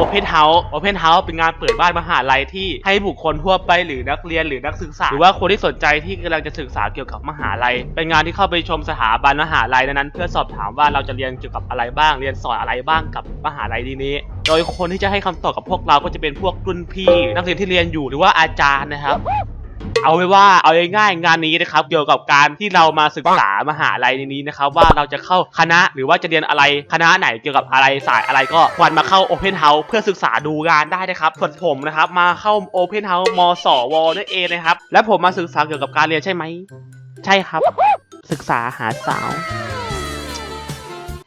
Open House Open House เป็นงานเปิดบ้านมหาลัยที่ให้บุคคลทั่วไปหรือนักเรียนหรือนักศึกษา หรือว่าคนที่สนใจที่กำลังจะศึกษาเกี่ยวกับมหาลัย เป็นงานที่เข้าไปชมสถาบันมหาลัยนั้น เพื่อสอบถามว่าเราจะเรียนเกี่ยวกับอะไรบ้าง เรียนสอนอะไรบ้างกับมหาลัยนี้ โดยคนที่จะให้คำตอบกับพวกเราก็จะเป็นพวกรุ่นพี่ นักเรียนที่เรียนอยู่หรือว่าอาจารย์นะครับ เอาไว้ว่าเอาง่ายๆงานนี้นะครับ เกี่ยวกับการที่เรามาศึกษามหาลัยนี้นะครับ ว่าเราจะเข้าคณะหรือว่าจะเรียนอะไรคณะไหนเกี่ยวกับอะไรสายอะไรก็ควรมาเข้า Open House เพื่อศึกษาดูงานได้นะครับส่วนผมนะครับมาเข้า Open House มสวนั่นเองนะครับ และผมมาศึกษาเกี่ยวกับการเรียนใช่ไหมใช่ครับ ศึกษาหาสาว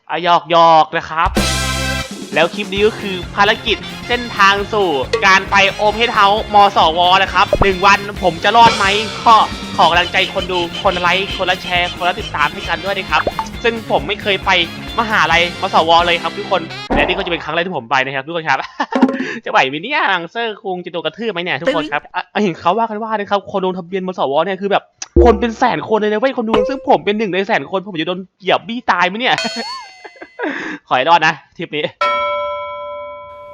อะหยอกหยอกนะครับ แล้วคลิปนี้ก็คือภารกิจเส้นทางสู่การไปโอเพนเฮาส์มสวนะครับหนึ่งวันผมจะรอดไหมก็ขอกำลังใจคนดูคนละไลค์คนละแชร์ คนละติดตามให้กันด้วยนะครับ ซึ่งผมไม่เคยไปมหาลัยมสวเลยครับทุกคนและนี่ก็จะเป็นครั้งแรกที่ผมไปนะครับทุกคนครับ จะไหวไหมเนี่ยลังเซอร์คุงจะโดนกระทืบไหมเนี่ยทุกคนครับอะอะเห็นเขาว่ากันว่านะครับคนลงทะเบียนมสวเนี่ยคือแบบคนเป็นแสนคนเลยนะเว้ยคนดูซึ่งผมเป็นหนึ่งในแสนคน ผมจะโดนเหยียบบี้ตายไหมเนี่ย ขอให้รอดนะทริปนี้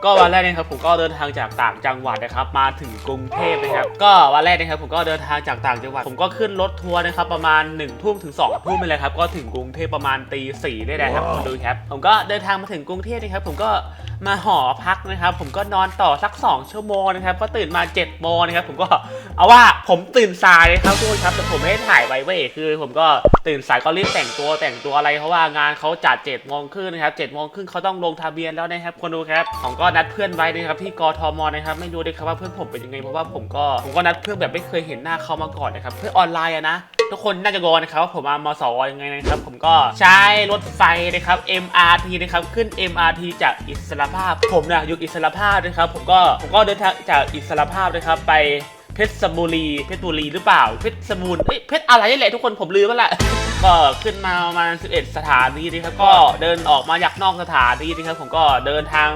ก็วันแรกนะครับผมก็เดินทางจากต่างจังหวัดนะครับ มาถึงกรุงเทพนะครับ ก็วันแรกนะครับผมก็เดินทางจากต่างจังหวัด ผมก็ขึ้นรถทัวร์นะครับประมาณ1นึ่ทุ่มถึง2องทุ่มไปเลยครับ ก็ถึงกรุงเทพประมาณตีสี่ได้เลยครับคุณดูครับ ผมก็เดินทางมาถึงกรุงเทพนะครับ ผมก็มาหอพักนะครับ ผมก็นอนต่อสัก 2 ชั่วโมงนะครับก็ตื่นมา7จ็ดโมงนะครับผมก็เอาว่าผมตื่นสายเลยครับทุกคนครับแต่ผมไม่ได้ถ่ายไว้เว้ยคือ ผมก็ตื่นสายก็รีบแต่งตัวแต่งตัวอะไรเพราะว่างานเขาจัด7จ็ดโมงครึ่งนะครับเจ็ดโมงครึ่งเขาต้องลงทะเบียนแล้วนะครับคนดูครับผมก็นัดเพื่อนไว้นะครับที่กทมนะครับไม่รู้เลยครับว่าเพื่อนผมเป็นยังไงเพราะว่าผมก็ผมก็นัดเพื่อนแบบไม่เคยเห็นหน้าเขามาก่อนนะครับเพื่อนออนไลน์อะนะ ทุกคนน่าจะงงนะครับว่าผมมามสวยังไงนะครับ ผมก็ใช้รถไฟนะครับ MRT นะครับขึ้น MRT จากอิสรภาพ ผมเนี่ยอยู่อิสรภาพนะครับ ผมก็ผมก็เดินทางจากอิสรภาพนะครับไปเพชรบุรี เพชรบุรีหรือเปล่า เพชรบูรณ์เอ้ยเพชรอะไรนี่แหละทุกคนผมลืมไปละก็ขึ้นมาประมาณ 11 สถานีนะครับก็เดินออกมาจากนอกสถานีนะครับผมก็เดินทาง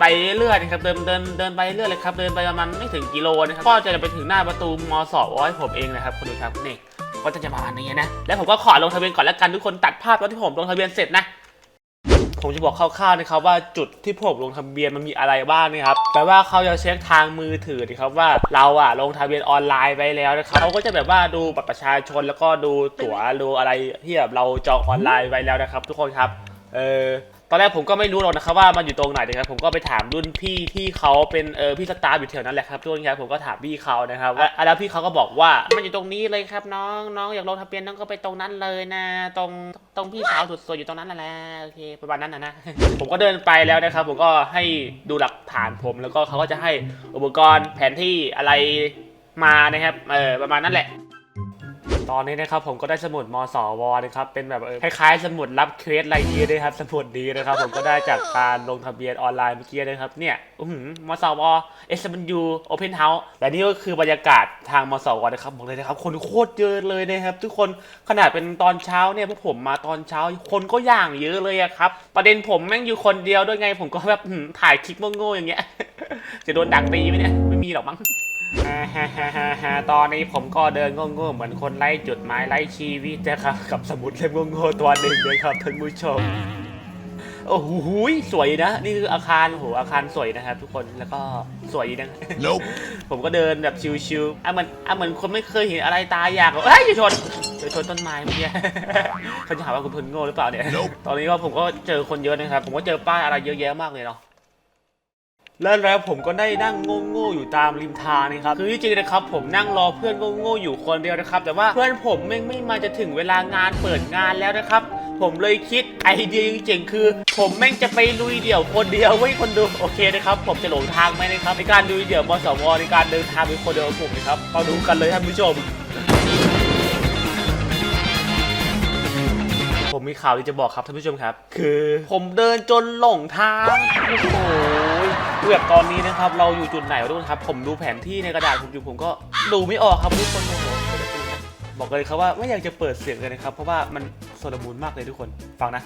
ไปเรื่อยนะครับเดินเดินเดินไปเรื่อยเลยครับเดินไปประมาณไม่ถึงกิโลนะครับก็จะไปถึงหน้าประตูมสวให้ผมเองนะครับคุณดูครับนี่ ก็จะประมาณนี้นะ แล้วผมก็ขอลงทะเบียนก่อนแล้วกันทุกคนตัดภาพตอนที่ผมลงทะเบียนเสร็จนะผมจะบอกคร่าวๆนะครับว่าจุดที่ผมลงทะเบียนมันมีอะไรบ้างนะครับแปลว่าเขาจะเช็คทางมือถือนะครับว่าเราอะลงทะเบียนออนไลน์ไปแล้วนะครับเขาก็จะแบบว่าดูบัตรประชาชนแล้วก็ดูตั๋วดูอะไรที่แบบเราจองออนไลน์ไว้แล้วนะครับ ทุกคนครับ เออ ตอนแรกผมก็ไม่รู้หรอกนะครับว่ามันอยู่ตรงไหนนะครับผมก็ไปถามรุ่นพี่ที่เขาเป็นเออพี่สตาร์อยู่แถวนั้นแหละครับทุกคนครับผมก็ถามพี่เขานะครับอะแล้วพี่เขาก็บอกว่ามันอยู่ตรงนี้เลยครับน้องน้องอยากลงทะเบียนน้องก็ไปตรงนั้นเลยนะ ตรงตรงพี่สาวสุดสวยอยู่ตรงนั้นนั่นแหละโอเคประมาณนั้นนะนะผมก็เดินไปแล้วนะครับผมก็ให้ดูหลักฐานผม แล้วก็เขาก็จะให้อุปกรณ์แผนที่อะไรมานะครับเออประมาณนั้นแหละ ตอนนี้นะครับผมก็ได้สมุดมสวนะครับเป็นแบบคล้ายๆสมุดรับเควสอะไรนี้ด้วยครับสมุดดีนะครับผมก็ได้จากการลงทะเบียนออนไลน์เมื่อกี้นะครับเนี่ยอือหือมสวเอสมันยูโอเพนเฮาส์และนี่ก็คือบรรยากาศทางมสวนะครับบอกเลยนะครับคนโคตรเยอะเลยนะครับ ทุกคนขนาดเป็นตอนเช้าเนี่ยพวกผมมาตอนเช้าคนก็อย่างเยอะเลยอะครับประเด็นผมแม่งอยู่คนเดียวด้วยไงผมก็แบบถ่ายคลิปโง่ๆอย่างเงี้ยจะโดนดักตีไหมเนี่ยไม่มีหรอกมั้ง ฮ่าฮ่าฮ่าฮ่าฮ่าตอนนี้ผมก็เดินโง่ๆเหมือนคนไล่จุดหมายไล่ชีวิตนะครับ กับสมุดเล่มโง่ๆตัวหนึ่งเลยครับท่านผู้ชม โอ้โหสวยนะ นี่คืออาคารโอ้โหอาคารสวยนะครับ ทุกคนแล้วก็สวยดีนะ Nope. ผมก็เดินแบบชิวๆอะเหมือนอะเหมือนคนไม่เคยเห็นอะไรตายอยากเอ้ยอย่าชนอย่าชนต้นไม้เมื่อกี้ เขาจะหาว่าคุณพลโง่หรือเปล่าเนี่ย Nope. ตอนนี้ก็ผมก็เจอคนเยอะนะครับ ผมก็เจอป้ายอะไรเยอะแยะมากเลยเนาะ แล้วแล้วผมก็ได้นั่งโง่ๆอยู่ตามริมทางนะครับคือที่จริงนะครับผมนั่งรอเพื่อนโง่ๆอยู่คนเดียวนะครับ แต่ว่าเพื่อนผมไม่งไม่มาจะถึงเวลางานเปิดงานแล้วนะครับ ผมเลยคิดไอเดียเจ๋งๆคือ ผมแม่งจะไปลุยเดี่ยวคนเดียวไว้คนดูโอเคนะครับ ผมจะหลงทางไหมนะครับในการลุยเดี่ยวมสวในการเดินทางเป็นคนเดียวของผมนะครับมาดูกันเลยท่านผู้ชม มมีข่าวที่จะบอกครับท่านผู้ชมครับ คือ ผมเดินจนหลงทางโอ้โหคือแบบตอนนี้นะครับ เราอยู่จุดไหนวะทุกคนครับ ผมดูแผนที่ในกระดาษผมอยู่ผมก็ดูไม่ออกครับทุกคนโอ้โหบอกเลยครับว่าไม่อยากจะเปิดเสียงเลยนะครับ เพราะว่ามันโซลมูนมากเลยทุกคนฟังนะ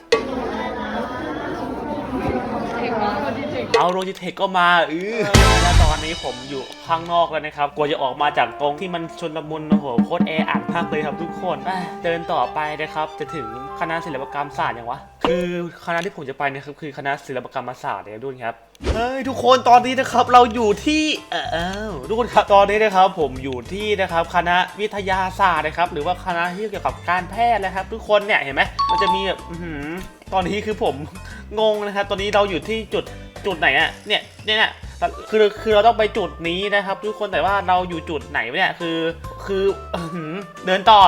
เอาโลจิเทคก็มาเออแล้วตอนนี้ผมอยู่ข้างนอกแล้วนะครับ กลัวจะออกมาจากตรงที่มันชนละมุนโอ้โหโคตรแออัดมากเลยครับทุกคนอะเดินต่อไปนะครับ จะถึงคณะศิลปกรรมศาสตร์ยังวะคคือคณะที่ผมจะไปเนี่ยครับคือคณะศิลปกรรมศาสตร์เนี่ยด้วยครับ เฮ้ยทุกคนตอนนี้นะครับเราอยู่ที่เออเอ้าทุกคนครับตอนนี้นะครับผมอยู่ที่นะครับคณะวิทยาศาสตร์นะครับ หรือว่าคณะที่เกี่ยวกับการแพทย์นะครับ ทุกคนเนี่ยเห็นไหมมันจะมีแบบอื้อหือตอนนี้คือผม งงนะครับ ตอนนี้เราอยู่ที่จุดจุดไหนอะเนี่ยเนี่ยเนี่ยคือคือเราต้องไปจุดนี้นะครับ ทุกคนแต่ว่าเราอยู่จุดไหนเนี่ยคือคือเดินต่อ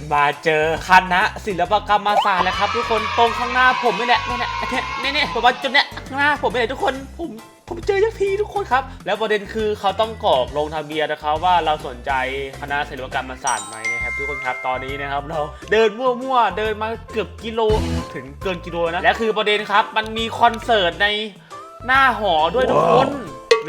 นมาเจอคณะศิลปกรรมศาสตร์แล้วครับ ทุกคนตรงข้างหน้าผมนี่แหละนี่แหละเนี่ยเนี่ผมว่าจุดเนี้ยข้างหน้าผมนี่แหละทุกคนผมผมเจอทักทีทุกคนครับ แล้วประเด็นคือเขาต้องกรอกลงทะเบียนนะครับว่าเราสนใจคณะศิลปกรรมศาสตร์ไหมนะครับทุกคนครับตอนนี้นะครับเราเดินมั่วๆเดินมาเกือบกิโลถึงเกินกิโลนะและคือประเด็นครับ มันมีคอนเสิร์ตในหน้าหอด้วยทุกคน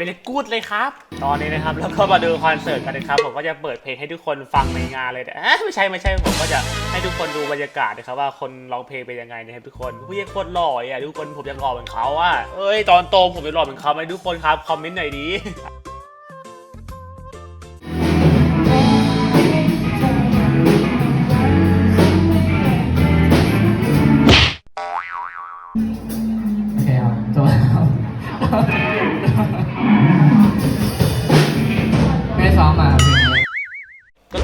เวลกูดเลยครับ ตอนนี้นะครับแล้วก็มาดูคอนเสิร์ตกันนะครับ ผมก็จะเปิดเพลงให้ทุกคนฟังในงานเลยแต่ไม่ใช่ไม่ใช่ผมก็จะให้ทุกคนดูบรรยากาศนะครับว่าคนร้องเพลงเป็นยังไงนะครับทุกคนผู้ยังโคตรหล่ออะทุกคนผมยังหล่อเหมือนเขาอะเอ้ยตอนโตผมยังหล่อเหมือนเขาไหมทุกคนครับคอมเมนต์หน่อยดี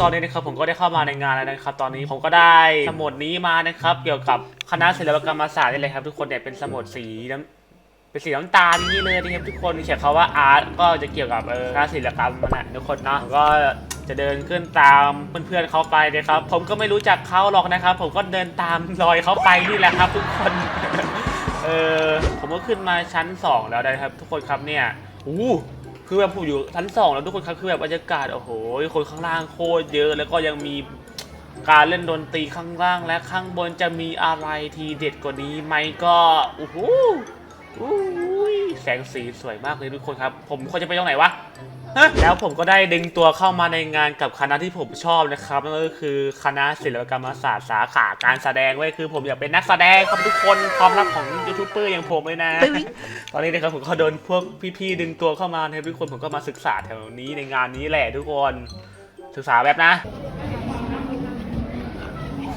อนนี้นะครับผมก็ได้เข้ามาในงานแล้วนะครับ ตอนนี้ผมก็ได้สมุดนี้มานะครับ เกี่ยวกับคณะศิลปกรรมศาสตร์นี่เลยครับ ทุกคนเนี่ยเป็นสมุดสีน้ำเป็นสีน้ำตาลนี่เลยนะครับทุกคนเขียนคำว่าอาร์ตก็จะเกี่ยวกับเออคณะศิลปกรรมนั่นแหละทุกคนเนาะก็จะเดินขึ้นตามเพื่อนๆเขาไปนะครับ ผมก็ไม่รู้จักเขาหรอกนะครับ ผมก็เดินตามรอยเขาไปนี่แหละครับ ทุกคนเออผมก็ขึ้นมาชั้น 2 แล้วนะครับ ทุกคนครับเนี่ยอู้ คือแบบผมอยู่ชั้นสองแล้วทุกคนครับคือแบบบรรยากาศโอ้โหคนข้างล่างโคตรเยอะ แล้วก็ยังมีการเล่นดนตรีข้างล่างและข้างบนจะมีอะไรทีเด็ดกว่านี้ไหมก็โอ้โหอุ้ยแสงสีสวยมากเลยทุกคนครับ ผมควรจะไปตรงไหนวะ แล้วผมก็ได้ดึงตัวเข้ามาในงานกับคณะที่ผมชอบนะครับนั่นก็คือคณะศิลปกรรมศาสตร์สาขาการแสดงเว้ยคือผมอยากเป็นนักแสดงครับทุกคนความลับของยูทูบเบอร์อย่างผมเลยนะ ตอนนี้นะครับผมก็โดนพวกพี่ๆดึงตัวเข้ามานะครับทุกคนผมก็มาศึกษาแถวนี้ในงานนี้แหละทุกคนศึกษาแบบนะ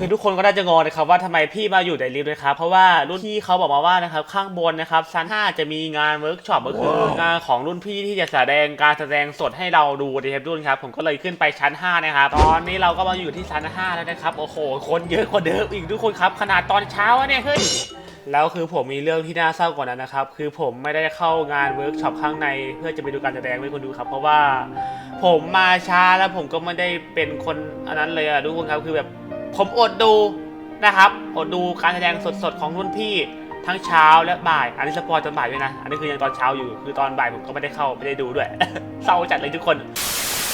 คือทุกคนก็น่าจะงงนะครับว่าทำไมพี่มาอยู่ในลิฟต์นะครับ เพราะว่ารุ่นพี่เขาบอกมาว่านะครับข้างบนนะครับชั้น5จะมีงานเวิร์กช็อปก็คืองานของรุ่นพี่ที่จะแสดงการแสดงสดให้เราดูนะครับทุกคนครับผมก็เลยขึ้นไปชั้น5นะครับตอนนี้เราก็มาอยู่ที่ชั้น5แล้วนะครับโอ้โหคนเยอะกว่าเดิมอีกทุกคนครับขนาดตอนเช้าอะเนี่ยเฮ้ย แล้วคือผมมีเรื่องที่น่าเศร้ากว่านั้นนะครับ คือผมไม่ได้เข้างานเวิร์กช็อปข้างใน เพื่อจะไปดูการแสดงให้คนดูครับ เพราะว่าผมมาช้าแล้วผมก็ไม่ได้เป็นคนอันนั้นเลยอะทุกคนครับคือแบบ ผมอดดูนะครับอดดูการแสดงสดๆของรุ่นพี่ทั้งเช้าและบ่าย อันนี้สปอยตอนบ่ายด้วยนะ อันนี้คือยังตอนเช้าอยู่ คือตอนบ่ายผมก็ไม่ได้เข้าไม่ได้ดูด้วย เศร้าจัดเลยทุกคน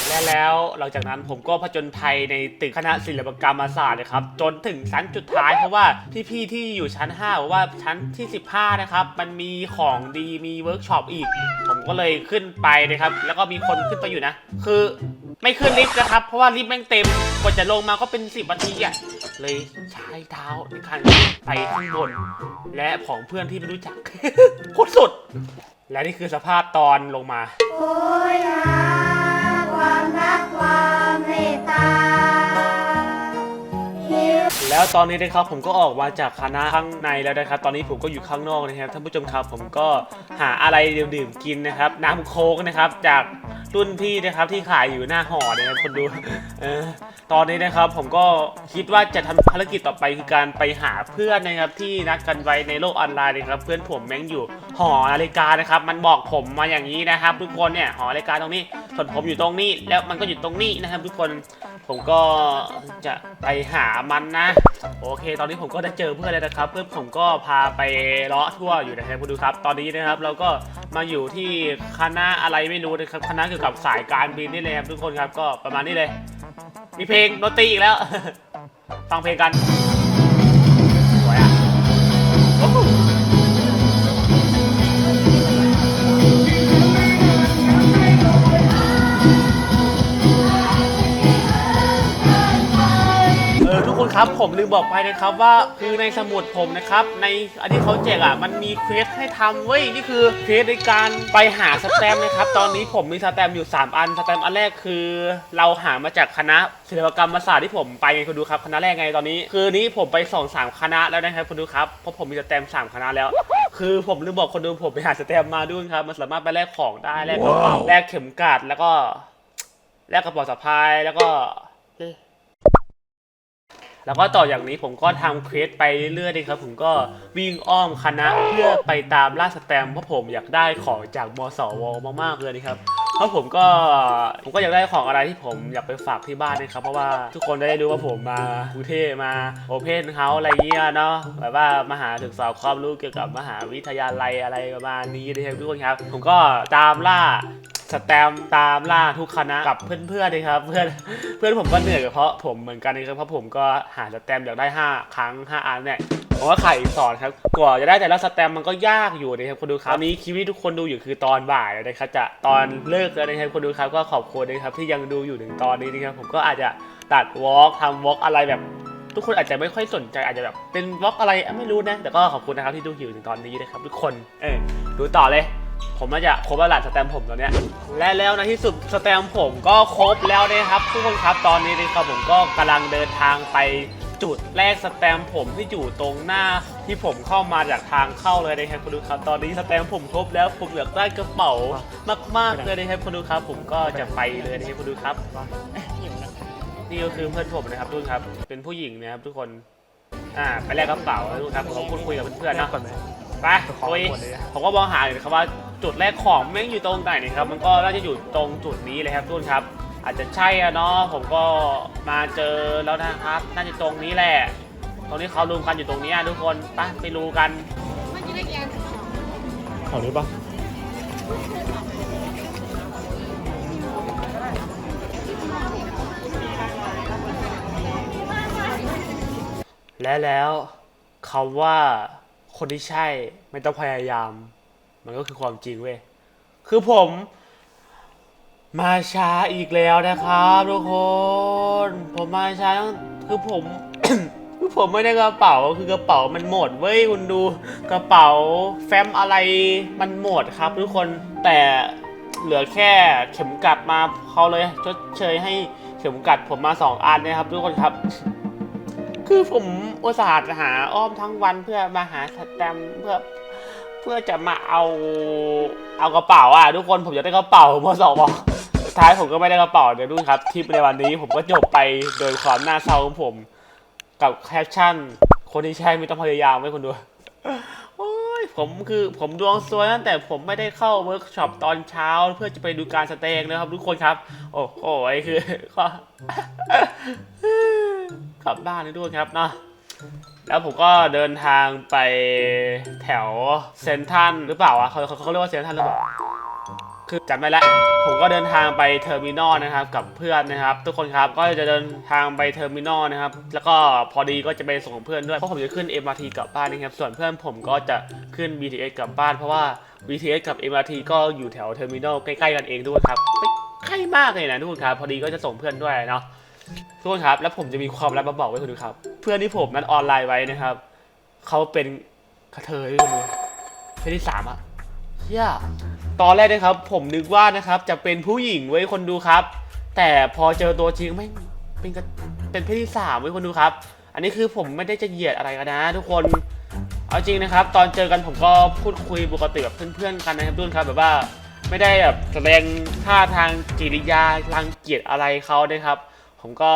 และแล้วหลังจากนั้นผมก็ผจญภัยในตึกคณะศิลปกรรมศาสตร์นะครับจนถึงชั้นจุดท้ายเพราะว่าพี่ๆที่อยู่ชั้น5บอกว่าชั้นที่ 15 นะครับ มันมีของดีมีเวิร์กช็อปอีก ผมก็เลยขึ้นไปนะครับ แล้วก็มีคนขึ้นไปอยู่นะ คือไม่ขึ้นลิฟต์นะครับ เพราะว่าลิฟต์แม่งเต็มกว่าจะลงมาก็เป็น 10นาทีอะเลยใช้เท้าในการไปข้างบน และของเพื่อนที่ไม่รู้จักโคตรสุด และนี่คือสภาพตอนลงมา โอยา ความรักความเมตตา แล้วตอนนี้นะครับผมก็ออกมาจากคณะข้างในแล้วนะครับ ตอนนี้ผมก็อยู่ข้างนอกนะครับท่านผู้ชมครับผมก็หาอะไรดื่มๆกินนะครับ น้ำโค้กนะครับจากรุ่นพี่นะครับที่ขายอยู่หน้าหอนะครับคนดูเออตอนนี้นะครับผมก็คิดว่าจะทำภารกิจต่อไปคือการไปหาเพื่อนนะครับที่นัดกันไว้ในโลกออนไลน์นะครับ เพื่อนผมแม่งอยู่หอนาฬิกานะครับ มันบอกผมมาอย่างนี้นะครับ ทุกคนเนี่ยหอนาฬิกาตรงนี้ส่วนผมอยู่ตรงนี้แล้วมันก็อยู่ตรงนี้นะครับ ทุกคนผมก็จะไปหามันนะโอเค ตอนนี้ผมก็ได้เจอเพื่อนแล้วนะครับ เพื่อนผมก็พาไปเลาะทั่วอยู่นะครับคุณดูครับ ตอนนี้นะครับเราก็มาอยู่ที่คณะอะไรไม่รู้นะครับ คณะเกี่ยวกับสายการบินนี่เลยครับทุกคนครับ ก็ประมาณนี้เลย มีเพลงดนตรีอีกแล้ว ฟังเพลงกัน ครับผมลืมบอกไปนะครับว่าคือในสมุดผมนะครับ ในอันที่เขาแจกอะมันมีเควสให้ทำเว้ยนี่คือเควสในการไปหาสแตมป์นะครับตอนนี้ผมมีสแตมป์อยู่ 3 อันสแตมป์อันแรกคือ เราหามาจากคณะศิลปกรรมศาสตร์ที่ผมไปไงคุณดูครับคณะแรกไงตอนนี้ คือนี้ผมไปสองสามคณะแล้วนะครับคุณดูครับเพราะผมมีสแตมป์สามคณะแล้ว คือผมลืมบอกคนดูผมไปหาสแตมป์มาด้วยครับมันสามารถไปแลกของได้แลกกระเป๋าแลกเข็มกลัดแล้วก็แลกกระเป๋าสะพายแล้วก็ แล้วก็ต่ออย่างนี้ผมก็ทำเควสไปเรื่อยๆครับ ผมก็วิ่งอ้อมคณะเพื่อไปตามล่าสแตมเพราะผมอยากได้ของจากมสวมากๆเลยนะครับเพราะผมก็ผมก็อยากได้ของอะไรที่ผมอยากไปฝากที่บ้านนะครับ เพราะว่าทุกคนได้รู้ว่าผมมากรุงเทพมาโอเพนเฮาส์อะไรเงี้ยเนาะแบบว่ามาหาศึกษาความรู้เกี่ยวกับมหาวิทยาลัยอะไรประมาณนี้นะครับทุกคนครับ ผมก็ตามล่า สแตมตามล่าทุกคณะกับเพื่อนๆเลยครับ เพื่อนเพื่อนผมก็เหนื่อยเพราะผมเหมือนกันนะครับเพราะผมก็หาสแตมอยากได้ 5 ครั้ง 5 อันเนี่ยผมก็ขายอีกสอนครับกว่าจะได้แต่ละสแตมมันก็ยากอยู่นะครับคนดูครับตอนนี้คลิปที่ทุกคนดูอยู่คือตอนบ่ายนะครับจะตอนเลิกแล้วนะครับคนดูครับก็ขอบคุณนะครับที่ยังดูอยู่ถึงตอนนี้นะครับผมก็อาจจะตัดวอล์กทำวอล์กอะไรแบบทุกคนอาจจะไม่ค่อยสนใจอาจจะแบบเป็นวอล์กอะไรไม่รู้นะแต่ก็ขอบคุณนะครับที่ดูอยู่ถึงตอนนี้นะครับทุกคนเออดูต่อเลย ผมน่าจะครบแล้วหลานสแตมป์ผมตอนเนี้ยและแล้วในที่สุดสแตมป์ผมก็ครบแล้วนะครับทุกคนครับตอนนี้นะครับผมก็กำลังเดินทางไปจุดแรกสแตมป์ผมที่อยู่ตรงหน้าที่ผมเข้ามาจากทางเข้าเลยนะครับคุณดูครับตอนนี้สแตมป์ผมครบแล้วผมอยากได้กระเป๋ามากๆเลยนะครับคุณดูครับ ผมก็จะไปเลยนะครับคุณดูครับ นี่ก็คือเพื่อนผมนะครับทุกคนครับ เป็นผู้หญิงนะครับทุกคนอ่าไปแลกกระเป๋านะทุกคนครับผมพูดคุยกับเพื่อนๆเนาะไปคุยผมก็มองหาอยู่นะครับว่า จุดแรกของแม่งอยู่ตรงไหนนะครับ มันก็น่าจะอยู่ตรงจุดนี้เลยครับทุกคนครับ อาจจะใช่อะเนาะผมก็มาเจอแล้วนะครับ น่าจะตรงนี้แหละ ตรงนี้เขารวมกันอยู่ตรงนี้อะทุกคนไปไปดูกันแถวนี้ปะและแล้วคำว่าคนที่ใช่ไม่ต้องพยายาม มันก็คือความจริงเว้ย คือผม มาช้าอีกแล้วนะครับทุกคน ผมมาช้าคือผม คือผมไม่ได้กระเป๋าคือกระเป๋ามันหมดเว้ยคุณดูกระเป๋าแฟ้มอะไรมันหมดครับ ทุกคนแต่เหลือแค่เข็มกัดมาเขาเลยชดเชยให้เข็มกัดผมมาสองอันนะครับทุกคนครับ คือผมอุตส่าห์หาอ้อมทั้งวันเพื่อมาหาสแตมเพื่อ พื่อจะมาเอาเอากระเป๋าอะทุกคนผมอยากได้กระเป๋ามสองสุดท้ายผมก็ไม่ได้กระเป๋าเดี๋ยวดูครับทริปในวันนี้ผมก็จบไปโดยความน่าเศร้าของผม กับแคปชั่น คนที่ใช่ไม่ต้องพยายามไม่คนดูโอ้ยผมคือผมดวงซวยตั้งแต่ผมไม่ได้เข้าเวิร์กช็อปตอนเช้า เพื่อจะไปดูการแสดงนะครับ ทุกคนครับ โอ้โหคือก็กลับบ้านเลยด้วยครับเนาะ แล้วผมก็เดินทางไปแถวเซนทันหรือเปล่าวะเขาเขาเขาเรียกว่าเซนทันหรือเปล่าคือจำไม่ละผมก็เดินทางไปเทอร์มินอลนะครับกับเพื่อนนะครับ ทุกคนครับก็จะเดินทางไปเทอร์มินอลนะครับ แล้วก็พอดีก็จะไปส่งเพื่อนด้วยเพราะผมจะขึ้น MRT กลับบ้านนะครับ ส่วนเพื่อนผมก็จะขึ้น BTS กลับบ้าน เพราะว่า BTS กับ MRT ก็อยู่แถวเทอร์มินอลใกล้ๆกันเองทุกคนครับใกล้มากเลยนะทุกคนครับ พอดีก็จะส่งเพื่อนด้วยเนาะ ทุกคนครับแล้วผมจะมีความลับมาบอกไว้คุณดูครับ เพื่อนที่ผมนัดออนไลน์ไว้นะครับเขาเป็นกระเทยคุณดูเพศที่สามอะเชี่ยตอนแรกนะครับ ผมนึกว่านะครับ จะเป็นผู้หญิงไว้คนดูครับ แต่พอเจอตัวจริงไม่เป็นกระเป็นเพศที่สามไว้คนดูครับ อันนี้คือผมไม่ได้จะเหยียดอะไรกันนะ ทุกคนเอาจริงนะครับ ตอนเจอกันผมก็พูดคุยปกติกับเพื่อนๆกันนะครับทุกคนครับแบบว่าไม่ได้แบบแสดงท่าทางกิริยารังเกียจอะไรเขานะครับ ผมก็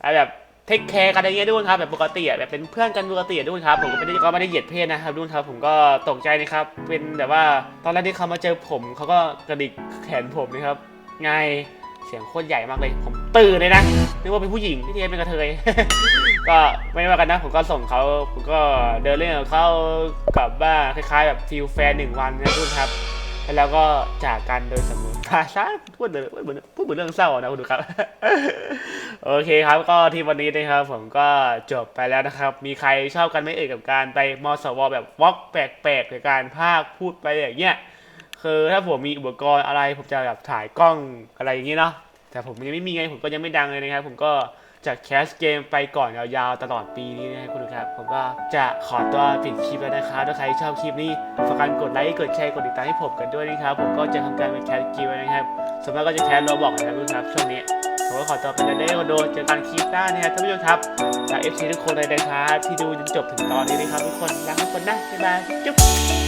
ไรแบบเทคแคร์กันอย่างเงี้ยด้วยครับแบบปกติอะแบบเป็นเพื่อนกันปกติด้วยครับผมก็ไม่ได้ก็ไม่ได้เหยียดเพศนะครับด้วยครับผมก็ตกใจนะครับเป็นแบบว่าตอนแรกที่เขามาเจอผมเขาก็กระดิกแขนผมนะครับไงเสียงโคตรใหญ่มากเลย ผมตื่นเลยนะนึกว่าเป็นผู้หญิงที่เทเป็นกระเทยก็ไม่ว่ากันนะผมก็ส่งเขาผมก็เดินเล่นกับเขากลับบ้านคล้ายๆ แบบฟิลแฟนหนึ่งวันนะทุกคนครับ แล้วก็จากกันโดยสมอภาษาพูดเหมือนพูดเหมือนพูดเหมือนเรื่องเศร้านะคุณดูครับ โอเคครับก็ที่วันนี้นะครับผมก็จบไปแล้วนะครับ มีใครชอบกันไม่เอ่ยกับการไปมสวแบบวอล์กแปลกๆหรือการพากพูดไปอย่างเงี้ยคือถ้าผมมีอุปกรณ์อะไรผมจะแบบถ่ายกล้องอะไรอย่างงี้เนาะแต่ผมยังไม่มีไงผมก็ยังไม่ดังเลยนะครับ ผมก็ จะแคสเกมไปก่อนยาวๆตลอดปีนี้นะครับคุณผู้ชมครับ ผมก็จะขอตัวปิดคลิปแล้วนะครับถ้าใครชอบคลิปนี้ฝากกันกดไลค์กดแชร์กดติดตามให้ผมกันด้วยนะครับผมก็จะทำการเป็นแคสเกมนะครับส่วนมากก็จะแคสโรบอกนะครับคุณผู้ชมครับช่วงนี้ผมก็ขอตัวไปแล้วได้คอนโดเจอกันคลิปหน้านะครับท่านผู้ชมครับจาก FC ทุกคนเลยนะครับที่ดูจนจบถึงตอนนี้นะครับทุกคนรักทุกคนนะบ๊ายบายจุ๊บ